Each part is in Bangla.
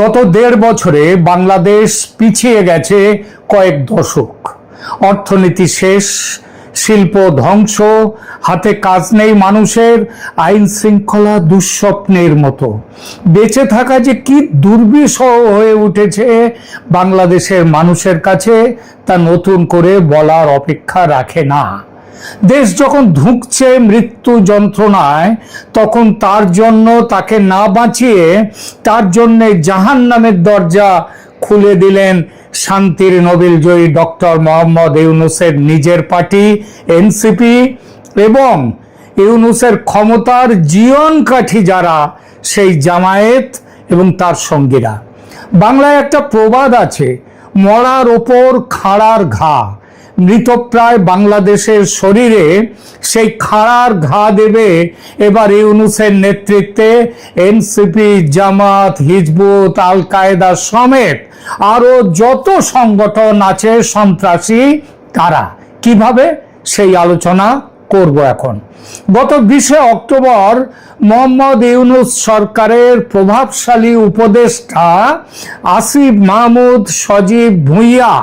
গত দেড় বছরে বাংলাদেশ পিছিয়ে গেছে কয়েক দশক। অর্থনীতি শেষ, শিল্প ধ্বংস, হাতে কাজ নেই মানুষের, আইন শৃঙ্খলা দুঃস্বপ্নের মতো। বেঁচে থাকা যে কি দুর্বিষহ হয়ে উঠেছে বাংলাদেশের মানুষের কাছে তা নতুন করে বলার অপেক্ষা রাখে না। দেশ যখন ধুঁকছে মৃত্যু যন্ত্রণায়, তখন তার জন্য তাকে না বাঁচিয়ে তার জন্যে জাহান নামের দরজা খুলে দিলেন শান্তির নোবেল জয়ী ডক্টর মোহাম্মদ ইউনুসের নিজের পার্টি, এনসিপি এবং ইউনুসের ক্ষমতার জীবন কাঠি যারা, সেই জামায়েত এবং তার সঙ্গীরা। বাংলায় একটা প্রবাদ আছে, মরার ওপর খাড়ার ঘা। মৃতপ্রায় বাংলাদেশের শরীরে সেই খাড়ার ঘা দেবে। এবার ইউনুসের নেতৃত্বে এনসিপি, জামাত, হিজবুত আল কায়দা সমেত আরও যত সংগঠন আছে সন্ত্রাসী, তারা কীভাবে সেই আলোচনা করব এখন? গত বিশে অক্টোবর মোহাম্মদ ইউনুস সরকারের প্রভাবশালী উপদেষ্টা আসিফ মাহমুদ সজীব ভুঁইয়া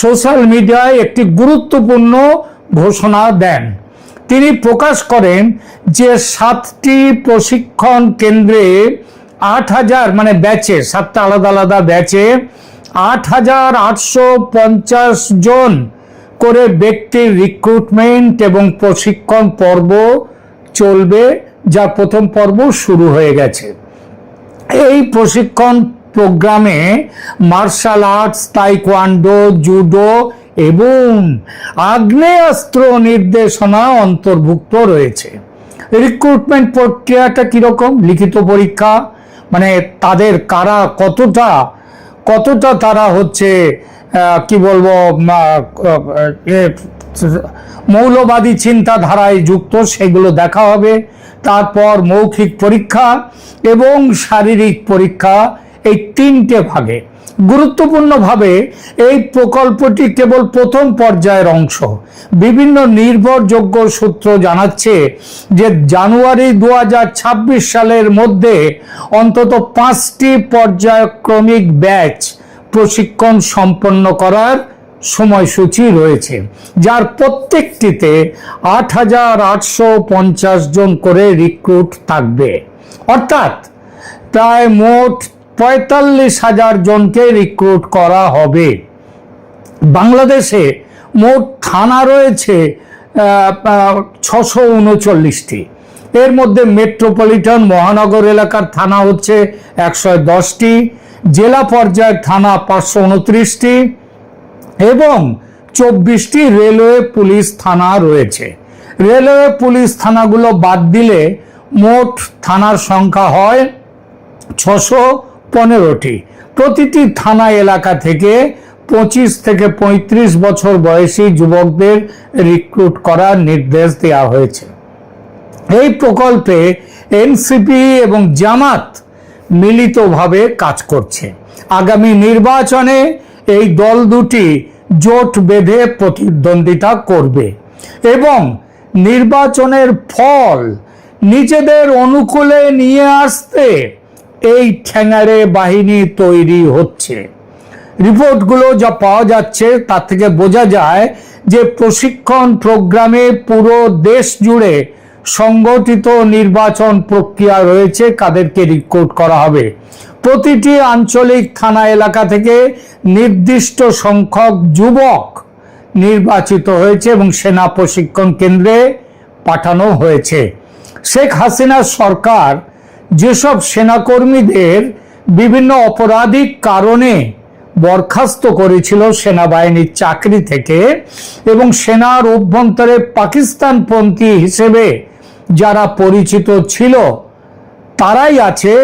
সোশ্যাল মিডিয়ায় একটি গুরুত্বপূর্ণ ঘোষণা দেন। তিনি প্রকাশ করেন যে সাতটি প্রশিক্ষণ কেন্দ্রে আট হাজার মানে ব্যাচে, সাতটা আলাদা আলাদা ব্যাচে আট হাজার আটশো পঞ্চাশ জন করে ব্যক্তির রিক্রুটমেন্ট এবং প্রশিক্ষণ পর্ব চলবে, যা প্রথম পর্ব শুরু হয়ে গেছে। এই প্রশিক্ষণ প্রোগ্রামে মার্শাল আর্টস, তাইকোয়ান্ডো, জুডো এবং আগ্নেয়াস্ত্র নির্দেশনা অন্তর্ভুক্ত রয়েছে। রিক্রুটমেন্ট প্রক্রিয়াটা কীরকম? লিখিত পরীক্ষা? মানে তাদের কারা কতটা কতটা তারা হচ্ছে কি বলব মৌলবাদী চিন্তাধারায় যুক্ত, সেগুলো দেখা হবে। তারপর মৌখিক পরীক্ষা এবং শারীরিক পরীক্ষা এই তিনটে ভাগে। গুরুত্বপূর্ণভাবে এই প্রকল্পটি কেবল প্রথম পর্যায়ের অংশ। বিভিন্ন নির্ভরযোগ্য সূত্র জানাচ্ছে যে জানুয়ারি দু হাজার ছাব্বিশ সালের মধ্যে অন্তত পাঁচটি পর্যায়ক্রমিক ব্যাচ প্রশিক্ষণ সম্পন্ন করার সময়সূচি রয়েছে, যার প্রত্যেকটিতে আট হাজার আটশো পঞ্চাশ জন করে রিক্রুট থাকবে। অর্থাৎ প্রায় মোট পঁয়তাল্লিশ হাজার জনকে রিক্রুট করা হবে। বাংলাদেশে মোট থানা রয়েছে ছশো উনচল্লিশটি। এর মধ্যে মেট্রোপলিটন মহানগর এলাকার থানা হচ্ছে একশো দশটি, জেলা পর্যায়ের থানা পাঁচশো উনত্রিশটি এবং চব্বিশটি রেলওয়ে পুলিশ থানা রয়েছে। রেলওয়ে পুলিশ থানাগুলো বাদ দিলে মোট থানার সংখ্যা হয় ছশো পনেরোটি। প্রতিটি থানা এলাকা থেকে পঁচিশ থেকে পঁয়ত্রিশ বছর বয়সী যুবকদের রিক্রুট করার নির্দেশ দেওয়া হয়েছে। এই প্রকল্পে এনসিপি এবং জামাত মিলিতভাবে কাজ করছে। আগামী নির্বাচনে এই দল দুটি জোট বেঁধে প্রতিদ্বন্দ্বিতা করবে এবং নির্বাচনের ফল নিজেদের অনুকূলে নিয়ে আসতে এই ঠ্যাঙারে বাহিনী তৈরি হচ্ছে। রিপোর্টগুলো যা পাওয়া যাচ্ছে, তার থেকে বোঝা যায় যে প্রশিক্ষণ প্রোগ্রামে পুরো দেশ জুড়ে সংগঠিত নির্বাচন প্রক্রিয়া রয়েছে, কাদেরকে রিক্রুট করা হবে। প্রতিটি আঞ্চলিক থানা এলাকা থেকে নির্দিষ্ট সংখ্যক যুবক নির্বাচিত হয়েছে এবং সেনা প্রশিক্ষণ কেন্দ্রে পাঠানো হয়েছে। শেখ হাসিনার সরকার যেসব সেনাকর্মীদের বিভিন্ন অপরাধিক কারণে বরখাস্ত করেছিল সেনাবাহিনীর চাকরি থেকে এবং সেনার অভ্যন্তরে পাকিস্তানপন্থী হিসেবে যারা পরিচিত ছিল, তারাই আছে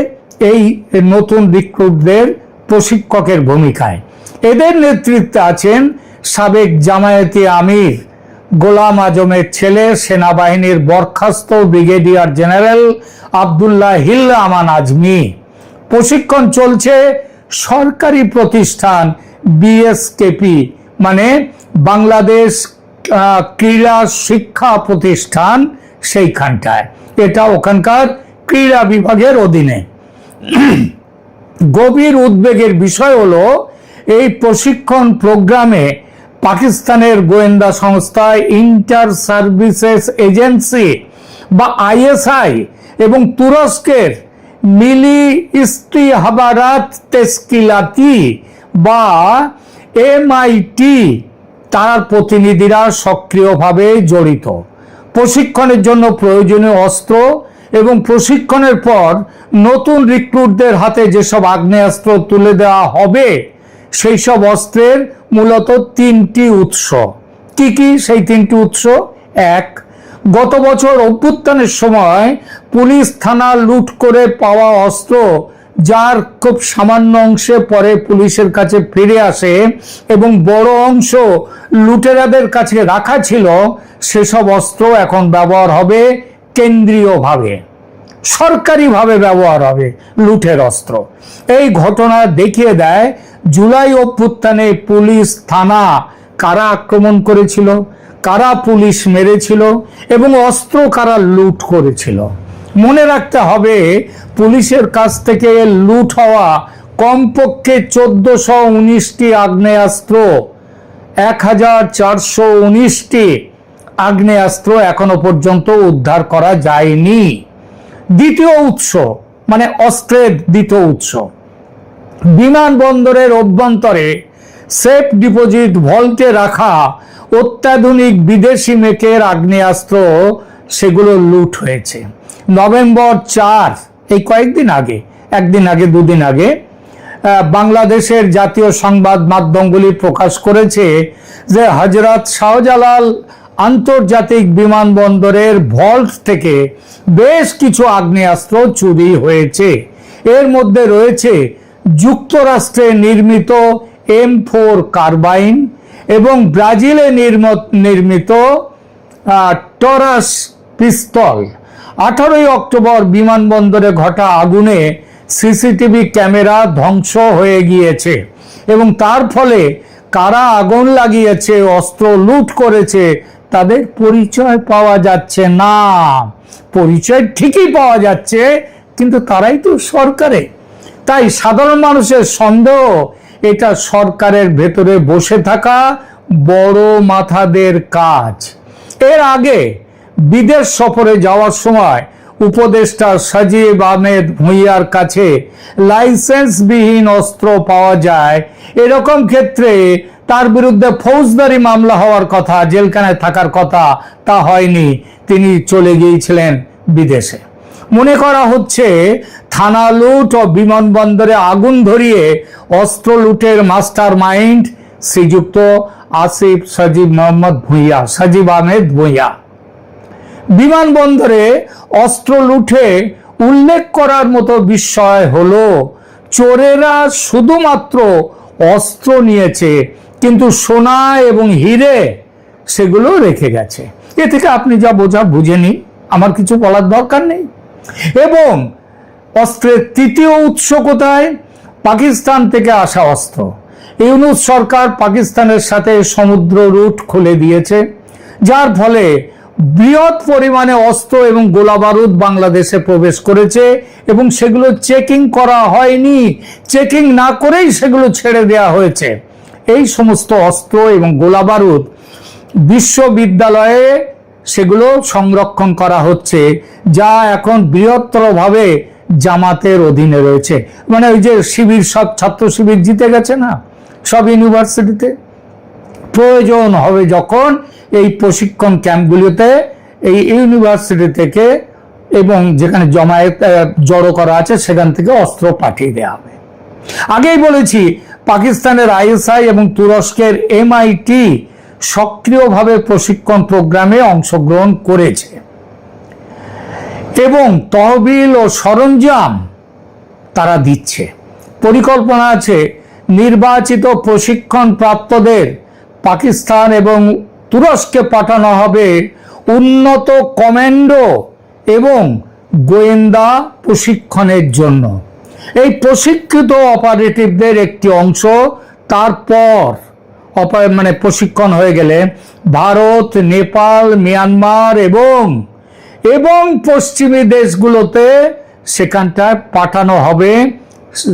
এই নতুন রিক্রুটদের প্রশিক্ষকের ভূমিকায়। এদের নেতৃত্বে আছেন সাবেক জামায়াতি আমির গোলাম আজমের ছেলে, সেনাবাহিনীর বরখাস্ত brigadier general Abdullah hill Aman Azmi. প্রশিক্ষণ চলছে সরকারি প্রতিষ্ঠান বিএসকেপি মানে বাংলাদেশ ক্রীড়া শিক্ষা প্রতিষ্ঠান সেইখানটায়। এটা ওখানকার ক্রীড়া বিভাগের অধীনে। গভীর উদ্বেগের বিষয় হলো, এই প্রশিক্ষণ প্রোগ্রামে পাকিস্তানের গোয়েন্দা সংস্থা ইন্টার সার্ভিসেস এজেন্সি বা আইএসআই এবং তুরস্কের মিলি ইস্তিহাবারাত তেস্কিলাতি বা এমআইটি তার প্রতিনিধিরা সক্রিয়ভাবে জড়িত। প্রশিক্ষণের জন্য প্রয়োজনীয় অস্ত্র এবং প্রশিক্ষণের পর নতুন রিক্রুটদের হাতে যেসব আগ্নেয়াস্ত্র তুলে দেওয়া হবে সেই সব অস্ত্রের মূলত তিনটি উৎস। কি কি সেই তিনটি উৎস? এক, গত বছর অভ্যুত্থানের সময় পুলিশ থানা লুট করে পাওয়া অস্ত্র, যার খুব সামান্য অংশে পরে পুলিশের কাছে ফিরে আসে এবং বড় অংশ লুটেরাদের কাছে রাখা ছিল, সেসব অস্ত্র এখন ব্যবহার হবে কেন্দ্রীয়ভাবে। সরকারিভাবে ব্যবহার হবে লুটের অস্ত্র। এই ঘটনা দেখিয়ে দেয় জুলাই অভ্যুত্থানে পুলিশ, থানা কারা আক্রমণ করেছিল, কারা পুলিশ মেরেছিল এবং অস্ত্র কারা লুট করেছিল। মনে রাখতে হবে, পুলিশের কাছ থেকে লুট হওয়া কমপক্ষে চোদ্দশো উনিশটি আগ্নেয়াস্ত্র এক হাজার চারশো উনিশটি আগ্নেয়াস্ত্র এখনও পর্যন্ত উদ্ধার করা যায়নি। দ্বিতীয় উৎস মানে অস্ত্রের দ্বিতীয় উৎস। বিমানবন্দরের অভ্যন্তরে সেফ ডিপোজিট ভল্টে রাখা অত্যাধুনিক বিদেশি মেকের আগ্নেয়াস্ত্র, সেগুলো লুট হয়েছে। নভেম্বর চার, এই কয়েকদিন আগে, একদিন আগে, দুদিন আগে বাংলাদেশের জাতীয় সংবাদ মাধ্যমগুলি প্রকাশ করেছে যে হজরত শাহজালাল আন্তর্জাতিক বিমানবন্দরের ভল্ট থেকে বেশ কিছু আগ্নেয়াস্ত্র চুরি হয়েছে। এর মধ্যে রয়েছে যুক্তরাষ্ট্রে নির্মিত এম ফোর কার্বাইন এবং ব্রাজিলে নির্ম- নির্মিত টরাস পিস্তল। আঠারোই অক্টোবর বিমানবন্দরে ঘটা আগুনে সিসিটিভি ক্যামেরা ধ্বংস হয়ে গিয়েছে এবং তার ফলে কারা আগুন লাগিয়েছে, অস্ত্র লুট করেছে, তাদের পরিচয় পাওয়া যাচ্ছে না। পরিচয় ঠিকই পাওয়া যাচ্ছে, কিন্তু তারাই তো সরকারে। তাই সাধারণ মানুষের সন্দেহ, এটা সরকারের ভেতরে বসে থাকা বড় মাথাদের কাজ। এর আগে বিদেশ সফরে যাওয়ার সময় উপদেষ্টা সাজিব আহমেদ ভুঁইয়ার কাছে লাইসেন্সবিহীন অস্ত্র পাওয়া যায়, এরকম ক্ষেত্রে তার বিরুদ্ধে ফৌজদারি মামলা হওয়ার কথা, জেলখানায় থাকার কথা তা হয়নি। তিনি চলে গিয়েছিলেন বিদেশে। মনে করা হচ্ছে, থানা লুট ও বিমানবন্দরে আগুন ধরিয়ে অস্ত্র লুটের মাস্টার মাইন্ড শ্রীযুক্ত আসিফ সজীব মোহাম্মদ ভুঁইয়া, সজীব আহমেদ ভুঁইয়া। বিমানবন্দরে অস্ত্র লুটে উল্লেখ করার মতো বিষয় হলো, চোরেরা শুধুমাত্র অস্ত্র নিয়েছে, কিন্তু সোনা এবং হিরে সেগুলো রেখে গেছে। এ থেকে আপনি যা বোঝা বুঝে নিন। আমার কিছু বলার দরকার নেই। এবং অস্ত্রের তৃতীয় উৎস কোথায়? পাকিস্তান থেকে আসা অস্ত্র। ইউনুস সরকার পাকিস্তানের সাথে সমুদ্র রুট খুলে দিয়েছে, যার ফলে বৃহৎ পরিমাণে অস্ত্র এবং গোলাবারুদ বাংলাদেশে প্রবেশ করেছে এবং সেগুলো চেকিং করা হয়নি। চেকিং না করেই সেগুলো ছেড়ে দেওয়া হয়েছে। এই সমস্ত অস্ত্র এবং গোলাবারুদ বিশ্ববিদ্যালয়ে সেগুলো সংরক্ষণ করা হচ্ছে, যা এখন বৃহত্তরভাবে জামাতের অধীনে রয়েছে। মানে ওই যে শিবির, সব ছাত্র শিবির জিতে গেছে না? সব ইউনিভার্সিটিতে। প্রয়োজন হবে যখন এই প্রশিক্ষণ ক্যাম্পগুলিতে, এই ইউনিভার্সিটি থেকে এবং যেখানে জমায়েত জড়ো করা আছে, সেখান থেকে অস্ত্র পাঠিয়ে দেওয়া হবে। আগেই বলেছি, পাকিস্তানের আইএসআই এবং তুরস্কের এমআইটি সক্রিয়ভাবে প্রশিক্ষণ প্রোগ্রামে অংশগ্রহণ করেছে। এবং তহবিল ও সরঞ্জাম তারা দিচ্ছে। পরিকল্পনা আছে নির্বাচিত প্রশিক্ষণ প্রাপ্তদের পাকিস্তান এবং তুরস্কে পাঠানো হবে উন্নত কমান্ডো এবং গোয়েন্দা প্রশিক্ষণের জন্য। এই প্রশিক্ষিত অপারেটিভদের একটি অংশ। তারপর মানে প্রশিক্ষণ হয়ে গেলে ভারত, নেপাল, মিয়ানমার এবং এবং পশ্চিমী দেশগুলোতে সেখানটায় পাঠানো হবে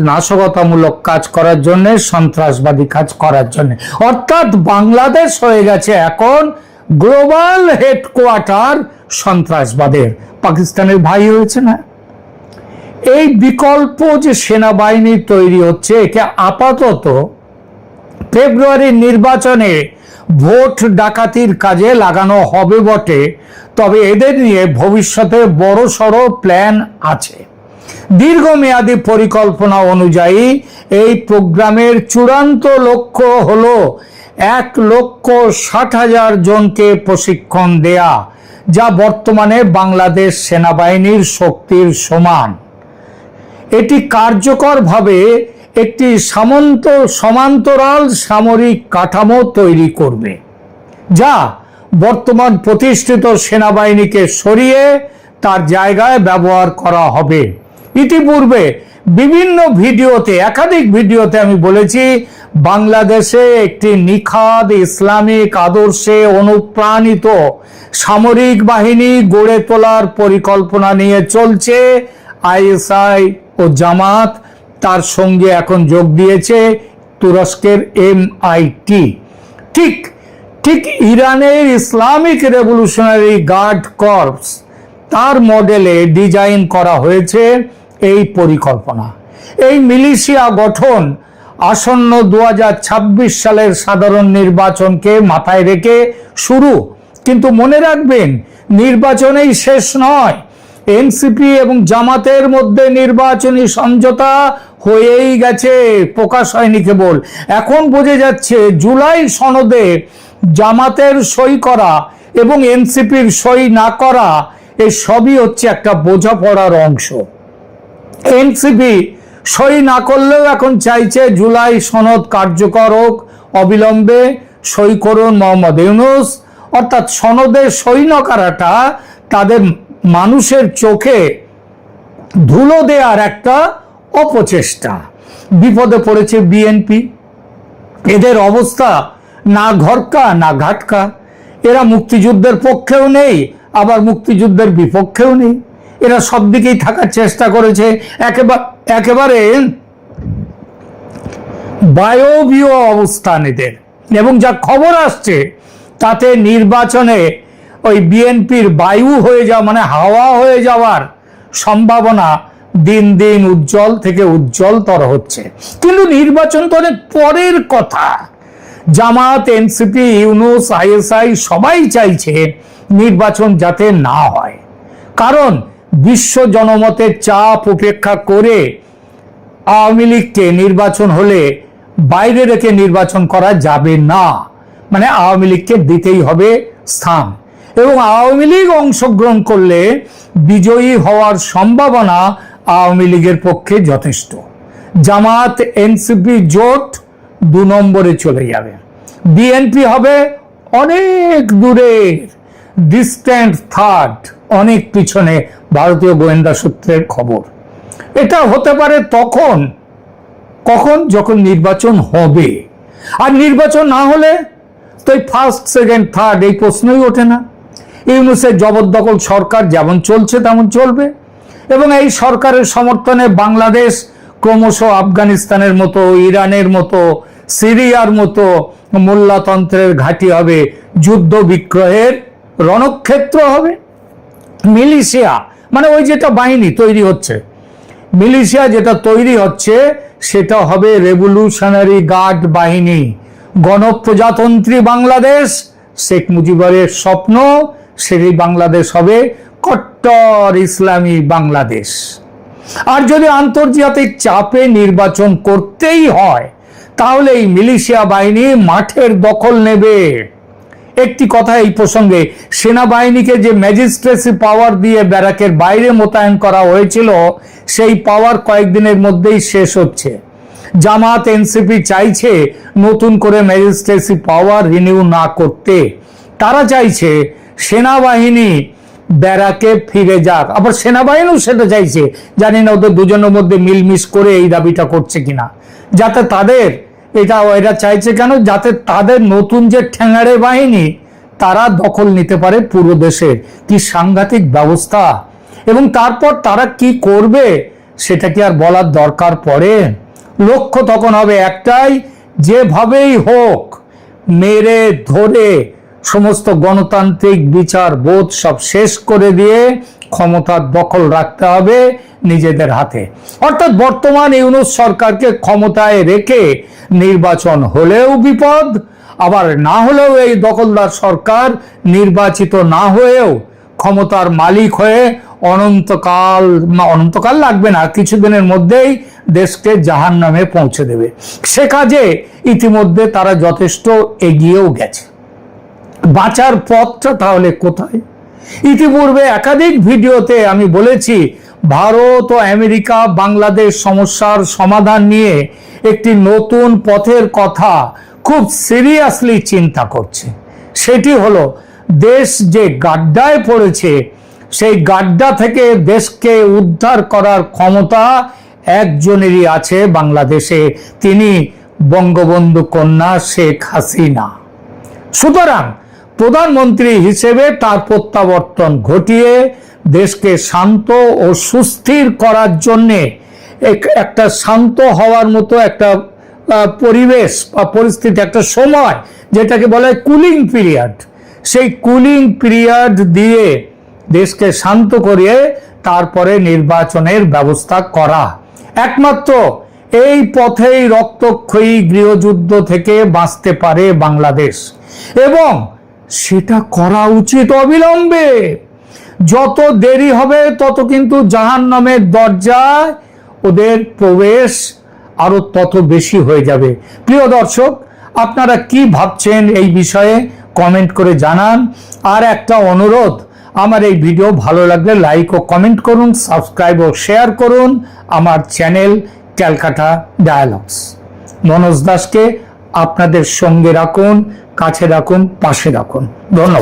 নাশকতামূলক কাজ করার জন্য, সন্ত্রাসবাদী কাজ করার জন্য। অর্থাৎ বাংলাদেশ হয়ে গেছে এখন গ্লোবাল হেডকোয়ার্টার সন্ত্রাসবাদের। পাকিস্তানের ভাই হয়েছে না? এই বিকল্প যে সেনাবাহিনী তৈরি হচ্ছে, একে আপাতত ফেব্রুয়ারির নির্বাচনে ভোট ডাকাতির কাজে লাগানো হবে বটে। তবে এদের নিয়ে ভবিষ্যতে বড় সড়ো প্ল্যান আছে। দীর্ঘমেয়াদী পরিকল্পনা অনুযায়ী এই প্রোগ্রামের চূড়ান্ত লক্ষ্য হল এক লক্ষ ষাট হাজার জনকে প্রশিক্ষণ দেয়া, যা বর্তমানে বাংলাদেশ সেনাবাহিনীর শক্তির সমান। এটি কার্যকরভাবে একটি সামন্ত, সমান্তরাল সামরিক কাঠামো তৈরি করবে, যা বর্তমান প্রতিষ্ঠিত সেনাবাহিনীকে সরিয়ে তার জায়গায় ব্যবহার করা হবে। ইতিপূর্বে বিভিন্ন ভিডিওতে, একাধিক ভিডিওতে আমি বলেছি, বাংলাদেশে একটি নিখাদ ইসলামিক আদর্শে অনুপ্রাণিত সামরিক বাহিনী গড়ে তোলার পরিকল্পনা নিয়ে চলছে আইএসআই ও জামাত। তার সঙ্গে এখন যোগ দিয়েছে তুরস্কের এমআইটি ঠিক ঠিক ইরানের ইসলামিক রেভলিউশনারি গার্ড কর্পস, তার মডেলে ডিজাইন করা হয়েছে এই পরিকল্পনা। এই মিলিশিয়া গঠন আসন্ন দু হাজার ছাব্বিশ সালের সাধারণ নির্বাচনকে মাথায় রেখে শুরু। কিন্তু মনে রাখবেন, নির্বাচনেই শেষ নয়। এনসিপি এবং জামাতের মধ্যে নির্বাচনী সমঝোতা হয়েই গেছে, প্রকাশ হয়নি কেবল। এখন বোঝে যাচ্ছে, জুলাই সনদে জামাতের সই করা এবং এনসিপির সই না করা এই সবই হচ্ছে একটা বোঝাপড়ার অংশ। এনসিপি সই না করলেও এখন চাইছে জুলাই সনদ কার্যকর হোক, অবিলম্বে সই করুন মোহাম্মদ ইউনুস। অর্থাৎ সনদে সই না করাটা তাদের মানুষের চোখে ধুলো দেওয়ার একটা অপচেষ্টা। বিপদে পড়েছে বিএনপি। এদের অবস্থা না ঘরকা, না ঘাটকা। এরা মুক্তিযুদ্ধের পক্ষেও নেই, আবার মুক্তিযুদ্ধের বিপক্ষেও নেই। এরা সব দিকেই থাকার চেষ্টা করেছে। একেবারে একেবারে বায়বীয় অবস্থান এদের। এবং যা খবর আসছে, তাতে নির্বাচনে ওই বিএনপির বায়ু হয়ে যাওয়া মানে হাওয়া হয়ে যাওয়ার সম্ভাবনা দিন দিন উজ্জ্বল থেকে উজ্জ্বলতর হচ্ছে। কিন্তু নির্বাচন তো অনেক পরের কথা। জামাত এনসিপি, ইউনুস, আইএসআই সবাই চাইছে নির্বাচন যাতে না হয়। কারণ বিশ্ব জনমতের চাপ উপেক্ষা করে আওয়ামী লীগকে নির্বাচন হলে বাইরে রেখে নির্বাচন করা যাবে না। মানে আওয়ামী লীগকে দিতেই হবে স্থান। এবং আওয়ামী লীগ অংশগ্রহণ করলে বিজয়ী হওয়ার সম্ভাবনা আওয়ামী লীগের পক্ষে যথেষ্ট। জামাত, এনসিপি, জোট দু নম্বরে চলে যাবে। বিএনপি হবে অনেক দূরের ডিস্ট্যান্ট থার্ড অনেক পিছনে ভারতীয় গোয়েন্দা সূত্রের খবর। এটা হতে পারে তখন, কখন যখন নির্বাচন হবে। আর নির্বাচন না হলে তো এই ফার্স্ট সেকেন্ড থার্ড এই প্রশ্নই ওঠে না। ইউনুসের জবরদখল সরকার যেমন চলছে তেমন চলবে। এবং এই সরকারের সমর্থনে বাংলাদেশ ক্রমশ আফগানিস্তানের মতো, ইরানের মতো, সিরিয়ার মতো মোল্লাতন্ত্রের ঘাঁটি হবে। যুদ্ধ বিক্রয়ের রণক্ষেত্র হবে। মিলিশিয়া মানে ওই যেটা বাহিনী তৈরি হচ্ছে, মিলিশিয়া যেটা তৈরি হচ্ছে, সেটা হবে রেভলিউশনারি গার্ড বাহিনী। গণপ্রজাতন্ত্রী বাংলাদেশ, শেখ মুজিবুরের স্বপ্ন, সেই বাংলাদেশ হবে কট্টর ইসলামী বাংলাদেশ। আর যদি আন্তর্জাতিক চাপে নির্বাচন করতেই হয়, তাহলে এই মিলিশিয়া বাহিনী মাঠের দখল নেবে। একটি কথা এই প্রসঙ্গে, সেনাবাহিনীকে যে ম্যাজিস্ট্রেসি পাওয়ার দিয়ে ব্যারাকের বাইরে মোতায়েন করা হয়েছিল, সেই পাওয়ার কয়েকদিনের মধ্যেই শেষ হচ্ছে। জামাত এনসিপি চাইছে নতুন করে ম্যাজিস্ট্রেসি পাওয়ার রিনিউ না করতে। তারা চাইছে সেনাবাহিনী ব্যারাকে ফিরে যাক। আবার সেনাবাহিনীও সেটা চাইছে। জানি না ওদের দুজনের মধ্যে মিলমিশ করে এই দাবিটা করছে কিনা। যাতে তাদের এটা এরা চাইছে কেন? যাতে তাদের নতুন যে ঠ্যাঙাড়ে বাহিনী, তারা দখল নিতে পারে পুরো দেশের। কি সাংঘাতিক ব্যবস্থা। এবং তারপর তারা কি করবে, সেটা কি আর বলার দরকার পড়ে? লক্ষ্য তখন হবে একটাই, যেভাবেই হোক, মেরে ধরে সমস্ত গণতান্ত্রিক বিচার বোধ সব শেষ করে দিয়ে ক্ষমতার দখল রাখতে হবে নিজেদের হাতে। অর্থাৎ বর্তমান ইউনুস সরকারকে ক্ষমতায় রেখে নির্বাচন হলেও বিপদ, আবার না হলেও এই দখলদার সরকার নির্বাচিত না হয়েও ক্ষমতার মালিক হয়ে অনন্তকাল অনন্তকাল লাগবে না, কিছুদিনের মধ্যেই দেশকে জাহান নামে পৌঁছে দেবে। সে কাজে ইতিমধ্যে তারা যথেষ্ট এগিয়েও গেছে। বাঁচার পথটা তাহলে কোথায়? ইতিপূর্বে একাধিক ভিডিওতে আমি বলেছি, ভারত ও আমেরিকা বাংলাদেশ সমস্যার সমাধান নিয়ে একটি নতুন পথের কথা খুব সিরিয়াসলি চিন্তা করছে। সেটি হলো, দেশ যে গাড্ডায় পড়েছে, সেই গাড্ডা থেকে দেশকে উদ্ধার করার ক্ষমতা একজনেরই আছে বাংলাদেশে, তিনি বঙ্গবন্ধু কন্যা শেখ হাসিনা। সুতরাং প্রধানমন্ত্রী হিসেবে তার প্রত্যাবর্তন ঘটিয়ে দেশকে শান্ত ও সুস্থির করার জন্যে এক- একটা শান্ত হওয়ার মতো একটা পরিবেশ বা পরিস্থিতি, একটা সময় যেটাকে বলা হয় কুলিং পিরিয়ড। সেই কুলিং পিরিয়ড দিয়ে দেশকে শান্ত করিয়ে তারপরে নির্বাচনের ব্যবস্থা করা। একমাত্র এই পথেই রক্তক্ষয়ী গৃহযুদ্ধ থেকে বাঁচতে পারে বাংলাদেশ। এবং সেটা করা উচিত অবিলম্বে। যত দেরি হবে, তত কিন্তু জাহান নামের দরজায় ওদের প্রবেশ আরও তত বেশি হয়ে যাবে। প্রিয় দর্শক, আপনারা কি ভাবছেন এই বিষয়ে কমেন্ট করে জানান। আর একটা অনুরোধ, আমার এই ভিডিও ভালো লাগলে লাইক ও কমেন্ট করুন, সাবস্ক্রাইব ও শেয়ার করুন আমার চ্যানেল ক্যালকাটা ডায়ালগস। মনোজ দাসকে আপনাদের সঙ্গে রাখুন কাছে রাখুন পাশে রাখুন। ধন্যবাদ।